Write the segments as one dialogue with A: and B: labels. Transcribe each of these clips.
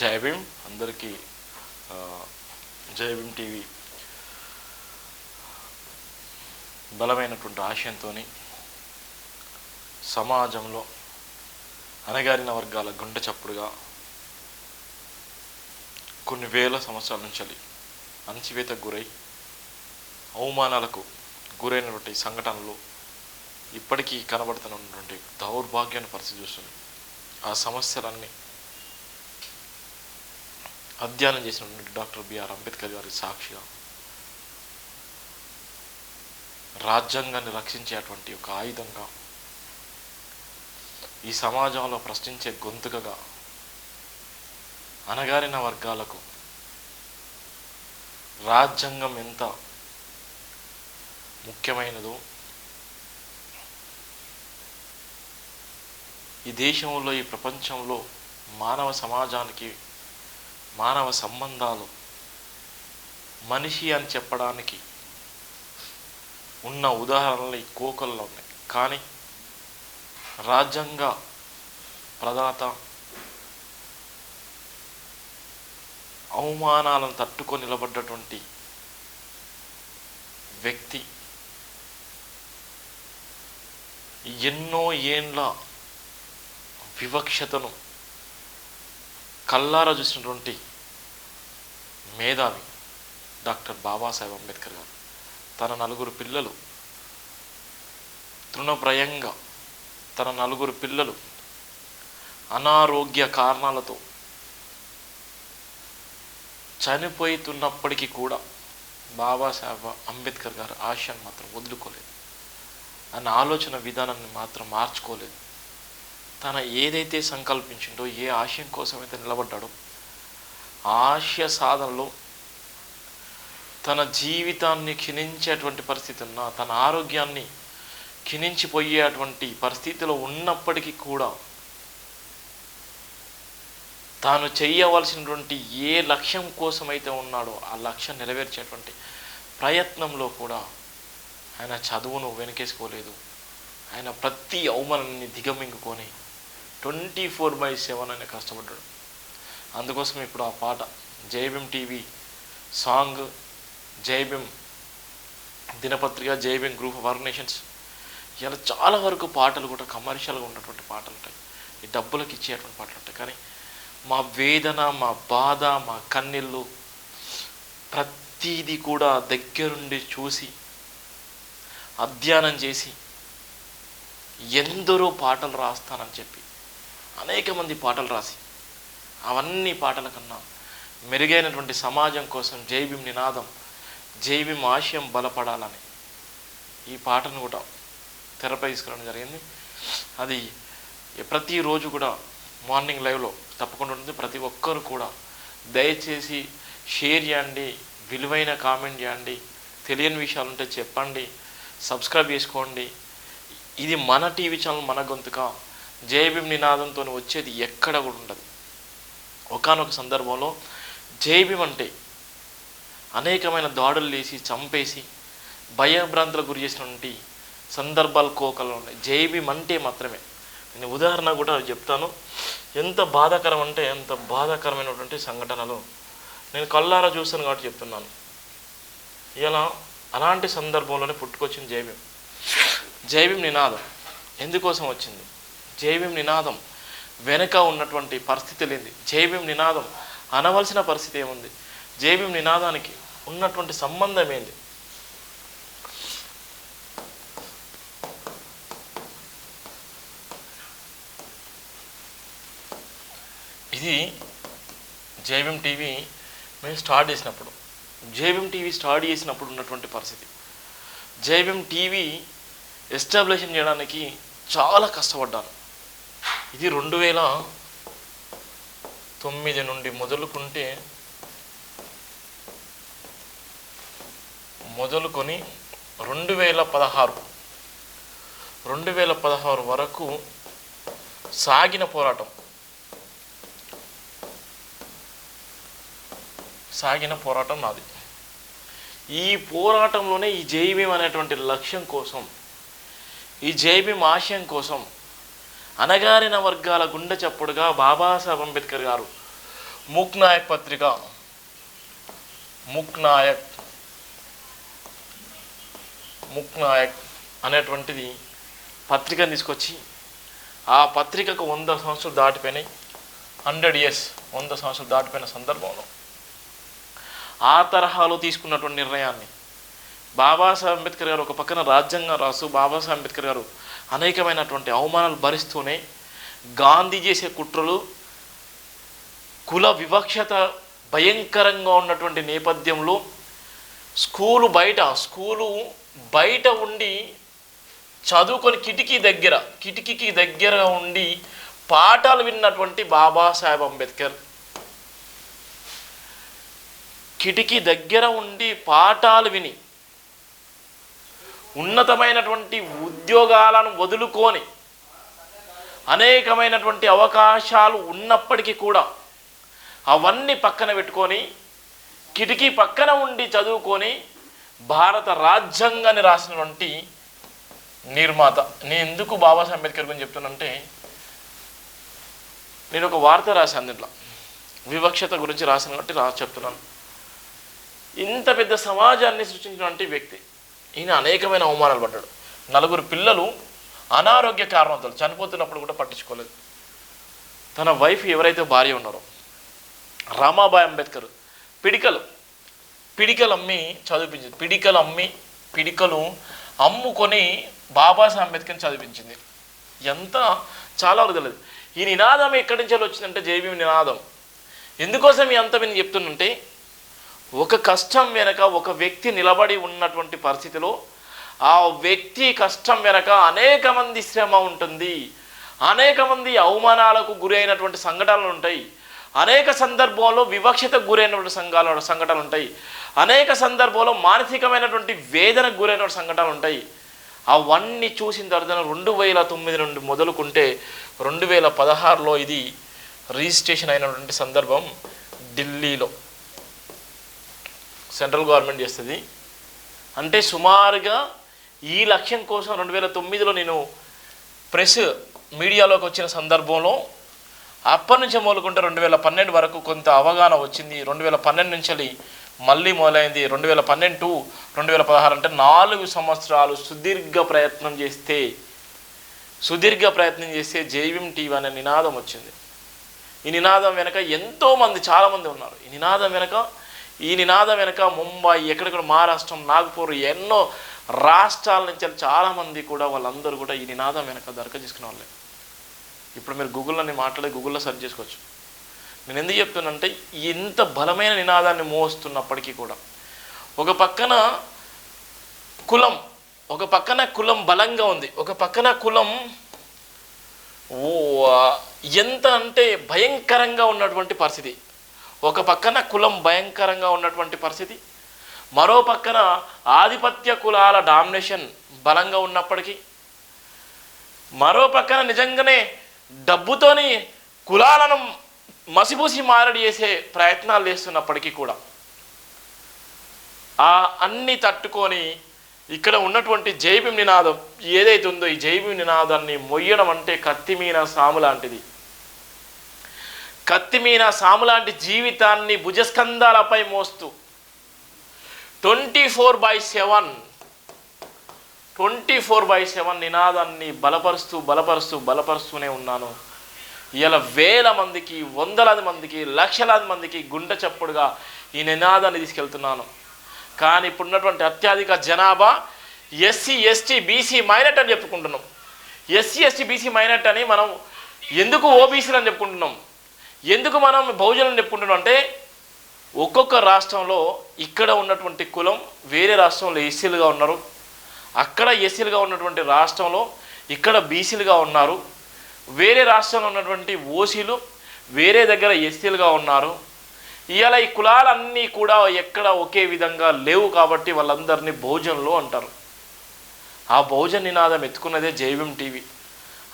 A: జై భీమ్. అందరికీ జై భీమ్ టీవీ బలమైనటువంటి ఆశయంతో సమాజంలో అణగారిన వర్గాల గుండె చప్పుడుగా కొన్ని వేల సంవత్సరాల నుంచి అణచివేతకు గురై అవమానాలకు గురైనటువంటి సంఘటనలు ఇప్పటికీ కనబడుతున్నటువంటి దౌర్భాగ్యాన్ని పరిస్థితి చూస్తుంది ఆ సమస్యలన్నీ అధ్యయనం చేసినటువంటి డాక్టర్ బిఆర్ అంబేద్కర్ గారి సాక్షిగా రాజ్యాంగాన్ని రక్షించేటువంటి ఒక ఆయుధంగా ఈ సమాజంలో ప్రశ్నించే గొంతుకగా అణగారిన వర్గాలకు రాజ్యాంగం ఎంత ముఖ్యమైనదో ఈ దేశంలో ఈ ప్రపంచంలో మానవ సమాజానికి మానవ సంబంధాలు మనిషి అని చెప్పడానికి ఉన్న ఉదాహరణలు ఈ కోకల్లో ఉన్నాయి. కానీ రాజ్యాంగ ప్రదాత అవమానాలను తట్టుకొని నిలబడ్డటువంటి వ్యక్తి ఎన్నో ఏండ్ల వివక్షతను కల్లారా చూసినటువంటి మేధావి డాక్టర్ బాబాసాహెబ్ అంబేద్కర్ గారు. తన నలుగురు పిల్లలు తృణప్రయంగా తన నలుగురు పిల్లలు అనారోగ్య కారణాలతో చనిపోతున్నప్పటికీ కూడా బాబాసాహెబ్ అంబేద్కర్ గారు ఆశయాన్ని మాత్రం వదులుకోలేదు. అన్న ఆలోచన విధానాన్ని మాత్రం మార్చుకోలేదు. తన ఏదైతే సంకల్పించిండో ఏ ఆశయం కోసం అయితే నిలబడ్డాడో ఆశయ సాధనలో తన జీవితాన్ని క్షీణించేటువంటి పరిస్థితి ఉన్నా తన ఆరోగ్యాన్ని క్షీణించిపోయేటువంటి పరిస్థితిలో ఉన్నప్పటికీ కూడా తాను చేయవలసినటువంటి ఏ లక్ష్యం కోసమైతే ఉన్నాడో ఆ లక్ష్యం నెరవేర్చేటువంటి ప్రయత్నంలో కూడా ఆయన చదువును వెనకేసుకోలేదు. ఆయన ప్రతి అవమానాన్ని దిగమింగుకొని ట్వంటీ ఫోర్ బై సెవెన్ అనే కష్టపడ్డాడు అందుకోసం ఇప్పుడు ఆ పాట జైబిం టీవీ సాంగ్ జైబిం దినపత్రిక జైబిం గ్రూప్ ఆఫ్ ఆర్గనైజేషన్స్ ఇలా చాలా వరకు పాటలు కూడా కమర్షియల్గా ఉన్నటువంటి పాటలు ఉంటాయి. ఈ డబ్బులకు ఇచ్చేటువంటి పాటలు ఉంటాయి. కానీ మా వేదన మా బాధ మా కన్నీళ్ళు ప్రతిదీ కూడా దగ్గరుండి చూసి అధ్యయనం చేసి ఎందరో పాటలు రాస్తానని చెప్పి అనేక మంది పాటలు రాసి అవన్నీ పాటల కన్నా మెరుగైనటువంటి సమాజం కోసం జైబిం నినాదం జైబిం ఆశయం బలపడాలని ఈ పాటను కూడా తెరపై తీసుకురావడం జరిగింది. అది ప్రతిరోజు కూడా మార్నింగ్ లైవ్లో తప్పకుండా ఉంటుంది. ప్రతి ఒక్కరు కూడా దయచేసి షేర్ చేయండి విలువైన కామెంట్ చేయండి తెలియని విషయాలు ఉంటే చెప్పండి సబ్స్క్రైబ్ చేసుకోండి. ఇది మన టీవీ ఛానల్ మన గొంతుక. జేబీఎం నినాదంతో వచ్చేది ఎక్కడ కూడా ఉండదు. ఒకానొక సందర్భంలో జేబీఎం అంటే అనేకమైన దాడులు వేసి చంపేసి భయభ్రాంతులకు గురి చేసినటువంటి సందర్భాలు కోకలు ఉన్నాయి. జేబీఎం అంటే మాత్రమే. నేను ఉదాహరణ కూడా చెప్తాను. ఎంత బాధాకరం అంటే ఎంత బాధాకరమైనటువంటి సంఘటనలు. నేను కళ్ళారా చూస్తాను కాబట్టి చెప్తున్నాను. ఇలా అలాంటి సందర్భంలోనే పుట్టుకొచ్చింది జైవ్యం జైవ్యం నినాదం ఎందుకోసం వచ్చింది? జైవ్యం నినాదం. వెనుక ఉన్నటువంటి పరిస్థితి లేని జైవ్యం నినాదం. అనవలసిన పరిస్థితి ఏముంది? జైవ్యం నినాదానికి ఉన్నటువంటి సంబంధం ఏంది? ఇది జేబీఎం టీవీ మేము స్టార్ట్ చేసినప్పుడు జేబీఎం టీవీ స్టార్ట్ చేసినప్పుడు ఉన్నటువంటి పరిస్థితి. జేబీఎం టీవీ ఎస్టాబ్లిష్ చేయడానికి చాలా కష్టపడ్డాను. ఇది రెండు వేల తొమ్మిది నుండి మొదలుకుంటే మొదలుకొని రెండు వేల పదహారు రెండు వేల పదహారు వరకు సాగిన పోరాటం. సాగిన పోరాటం నాది. ఈ పోరాటంలోనే ఈ జైబీం అనేటువంటి లక్ష్యం కోసం ఈ జైబీం ఆశయం కోసం అనగారిన వర్గాల గుండె చప్పుడుగా బాబాసాహెబ్ అంబేద్కర్ గారు. ముక్ నాయక్ పత్రిక. ముక్ నాయక్. ముక్ నాయక్ అనేటువంటిది పత్రికను తీసుకొచ్చి ఆ పత్రికకు వంద సంవత్సరాలు దాటిపోయినాయి. హండ్రెడ్ ఇయర్స్ వంద సంవత్సరాలు దాటిపోయిన సందర్భంలో. ఆ తరహాలో తీసుకున్నటువంటి నిర్ణయాన్ని బాబాసాహెబ్ అంబేద్కర్ గారు ఒక పక్కన రాజ్యాంగం రాసు బాబాసాహెబ్ అంబేద్కర్ గారు అనేకమైనటువంటి అవమానాలు భరిస్తూనే గాంధీ చేసే కుట్రలు కుల వివక్షత భయంకరంగా ఉన్నటువంటి నేపథ్యంలో స్కూలు బయట స్కూలు బయట ఉండి చదువుకొని కిటికీ దగ్గర కిటికీకి దగ్గర ఉండి పాఠాలు విన్నటువంటి బాబాసాహెబ్ అంబేద్కర్. కిటికీ దగ్గర ఉండి పాఠాలు విని ఉన్నతమైనటువంటి ఉద్యోగాలను వదులుకొని అనేకమైనటువంటి అవకాశాలు ఉన్నప్పటికీ కూడా అవన్నీ పక్కన పెట్టుకొని కిటికీ పక్కన ఉండి చదువుకొని భారత రాజ్యాంగాన్ని రాసినటువంటి నిర్మాత. నేను ఎందుకు బాబాసాహెబ్ అంబేద్కర్ గురించి చెప్తున్నంటే నేను ఒక వార్త రాశాను దీంట్లో. వివక్షత గురించి రాసిన కాబట్టి రా చెప్తున్నాను. ఇంత పెద్ద సమాజాన్ని సృష్టించినటువంటి వ్యక్తి. ఈయన అనేకమైన అవమానాలు పడ్డాడు. నలుగురు పిల్లలు అనారోగ్య కారణాలతో చనిపోతున్నప్పుడు కూడా పట్టించుకోలేదు. తన వైఫ్ ఎవరైతే భార్య ఉన్నారో రామాబాయ్ అంబేద్కర్ పిడికలు పిడికలు అమ్మి చదివించింది. పిడికలు అమ్మి పిడికలు అమ్ముకొని బాబాసాహెబ్ అంబేద్కర్ని చదివించింది. ఎంత చాలా వరకు తెలియదు. ఈ నినాదం ఎక్కడి నుంచి వచ్చిందంటే జేబీ నినాదం. ఎందుకోసం ఈ అంత నేను చెప్తున్నంటే ఒక కష్టం వెనక ఒక వ్యక్తి నిలబడి ఉన్నటువంటి పరిస్థితిలో ఆ వ్యక్తి కష్టం వెనక అనేక మంది శ్రమ ఉంటుంది. అనేక మంది అవమానాలకు గురైనటువంటి సంఘటనలు ఉంటాయి. అనేక సందర్భాల్లో వివక్షతకు గురైనటువంటి సంఘాలు సంఘటనలు ఉంటాయి. అనేక సందర్భాల్లో మానసికమైనటువంటి వేదనకు గురైనటువంటి సంఘటనలు ఉంటాయి. అవన్నీ చూసిన తర్వాత రెండు వేల తొమ్మిది నుండి మొదలుకుంటే రెండు వేల పదహారులో ఇది రిజిస్ట్రేషన్ అయినటువంటి సందర్భం ఢిల్లీలో. సెంట్రల్ గవర్నమెంట్ చేస్తుంది. అంటే సుమారుగా ఈ లక్ష్యం కోసం రెండు వేల తొమ్మిదిలో నేను ప్రెస్ మీడియాలోకి వచ్చిన సందర్భంలో అప్పటి నుంచి మొదలుకుంటే రెండు వేల పన్నెండు వరకు కొంత అవగాహన వచ్చింది. రెండు వేల పన్నెండు నుంచి మళ్ళీ మొదలైంది. రెండు వేల పన్నెండు టు రెండు వేల పదహారు అంటే నాలుగు సంవత్సరాలు సుదీర్ఘ ప్రయత్నం చేస్తే సుదీర్ఘ ప్రయత్నం చేస్తే జైవిం టీవీ అనే నినాదం వచ్చింది. ఈ నినాదం వెనక ఎంతోమంది చాలామంది ఉన్నారు. ఈ నినాదం వెనక ఈ నినాదం వెనక ముంబై ఎక్కడెక్కడ మహారాష్ట్రం నాగపూర్ ఎన్నో రాష్ట్రాల నుంచి చాలామంది కూడా వాళ్ళందరూ కూడా ఈ నినాదం వెనక దరఖ తీసుకునే వాళ్ళే. ఇప్పుడు మీరు గూగుల్లో నేను మాట్లాడే గూగుల్లో సెర్చ్ చేసుకోవచ్చు. నేను ఎందుకు చెప్తున్నానంటే ఇంత బలమైన నినాదాన్ని మోస్తున్నప్పటికీ కూడా ఒక పక్కన కులం ఒక పక్కన కులం బలంగా ఉంది ఒక పక్కన కులం ఓ ఎంత అంటే భయంకరంగా ఉన్నటువంటి పరిస్థితి. ఒక పక్కన కులం భయంకరంగా ఉన్నటువంటి పరిస్థితి మరో పక్కన ఆధిపత్య కులాల డామినేషన్ బలంగా ఉన్నప్పటికీ మరో పక్కన నిజంగానే డబ్బుతోని కులాలను మసిపూసి మారడి చేసే ప్రయత్నాలు చేస్తున్నప్పటికీ కూడా ఆ అన్ని తట్టుకొని ఇక్కడ ఉన్నటువంటి జైబిం నినాదం ఏదైతే ఉందో ఈ జైబిం నినాదాన్ని మొయ్యడం అంటే కత్తిమీన సాము లాంటిది. కత్తిమీన సాము సాములాంటి జీవితాన్ని భుజస్కంధాలపై మోస్తూ twenty four by seven twenty four by seven నినాదాన్ని బలపరుస్తూ బలపరుస్తూ బలపరుస్తూనే ఉన్నాను. ఇలా వేల మందికి వందలాది మందికి లక్షలాది మందికి గుండె చప్పుడుగా ఈ నినాదాన్ని తీసుకెళ్తున్నాను. కానీ ఇప్పుడున్నటువంటి అత్యధిక జనాభా ఎస్సీ ఎస్టీ బీసీ మైనట్ అని చెప్పుకుంటున్నాం. ఎస్సీ ఎస్టీ బీసీ మైనట్ అని మనం ఎందుకు ఓబీసీలు అని చెప్పుకుంటున్నాం? ఎందుకు మనం బహుజనం చెప్పుకుంటున్నాం అంటే ఒక్కొక్క రాష్ట్రంలో ఇక్కడ ఉన్నటువంటి కులం వేరే రాష్ట్రంలో ఎస్సీలుగా ఉన్నారు. అక్కడ ఎస్సీలుగా ఉన్నటువంటి రాష్ట్రంలో ఇక్కడ బీసీలుగా ఉన్నారు. వేరే రాష్ట్రంలో ఉన్నటువంటి ఓసీలు వేరే దగ్గర ఎస్సీలుగా ఉన్నారు. ఇవాళ ఈ కులాలన్నీ కూడా ఎక్కడ ఒకే విధంగా లేవు కాబట్టి వాళ్ళందరినీ బహుజనులు అంటారు. ఆ బహుజన్ నినాదం ఎత్తుకున్నదే జైబిం టీవీ.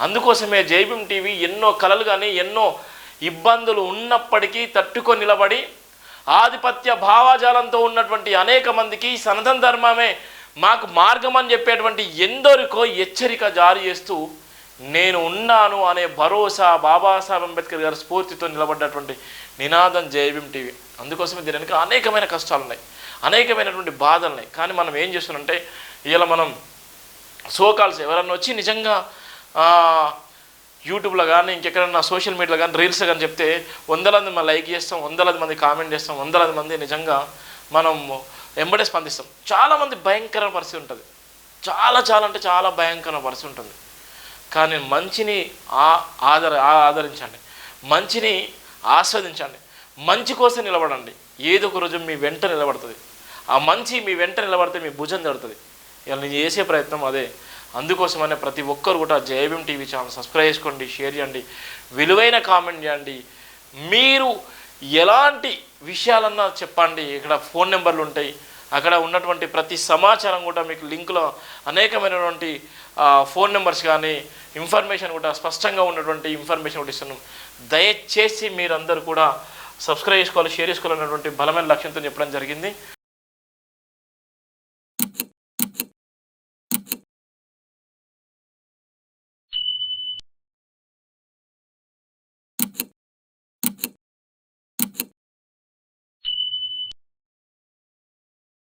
A: అందుకోసమే జైబిం టీవీ ఎన్నో కళలు కానీ ఎన్నో ఇబ్బందులు ఉన్నప్పటికీ తట్టుకొని నిలబడి ఆధిపత్య భావాజాలంతో ఉన్నటువంటి అనేక మందికి సనాతన ధర్మమే మాకు మార్గం అని చెప్పేటువంటి ఎందరికో హెచ్చరిక జారీ చేస్తూ నేను ఉన్నాను అనే భరోసా బాబాసాహెబ్ అంబేద్కర్ గారి స్ఫూర్తితో నిలబడ్డటువంటి నినాదం జేబీఎం టీవీ. అందుకోసమే దీని వెనుక అనేకమైన కష్టాలు ఉన్నాయి అనేకమైనటువంటి బాధలు ఉన్నాయి. కానీ మనం ఏం చేస్తున్నామంటే ఇలా మనం సో కాల్స్ ఎవరన్నా వచ్చి నిజంగా యూట్యూబ్లో కానీ ఇంకెక్కడన్నా సోషల్ మీడియాలో కానీ రీల్స్ కానీ చెప్తే వందలాది మంది లైక్ చేస్తాం వందలాది మంది కామెంట్ చేస్తాం వందలాది మంది నిజంగా మనం వెంబడే స్పందిస్తాం. చాలామంది భయంకర పరిస్థితి ఉంటుంది. చాలా చాలా అంటే చాలా భయంకర పరిస్థితి ఉంటుంది. కానీ మంచిని ఆదర ఆ- ఆదరించండి. మంచిని ఆస్వాదించండి. మంచి కోసం నిలబడండి. ఏదో ఒక రోజు మీ వెంట నిలబడుతుంది. ఆ మంచి మీ వెంట నిలబడితే మీ భుజం తడుతుంది. ఇలా నేను చేసే ప్రయత్నం అదే. అందుకోసమనే ప్రతి ఒక్కరు కూడా జయభీం టీవీ ఛానల్ సబ్స్క్రైబ్ చేసుకోండి షేర్ చేయండి విలువైన కామెంట్ చేయండి. మీరు ఎలాంటి విషయాలన్నా చెప్పండి ఇక్కడ ఫోన్ నెంబర్లు ఉంటాయి. అక్కడ ఉన్నటువంటి ప్రతి సమాచారం కూడా మీకు లింక్లో అనేకమైనటువంటి ఫోన్ నెంబర్స్ కానీ ఇన్ఫర్మేషన్ కూడా స్పష్టంగా ఉన్నటువంటి ఇన్ఫర్మేషన్ కూడా ఇస్తున్నాం. దయచేసి మీరందరూ కూడా సబ్స్క్రైబ్ చేసుకోవాలి షేర్ చేసుకోవాలన్నటువంటి బలమైన లక్ష్యంతో చెప్పడం జరిగింది.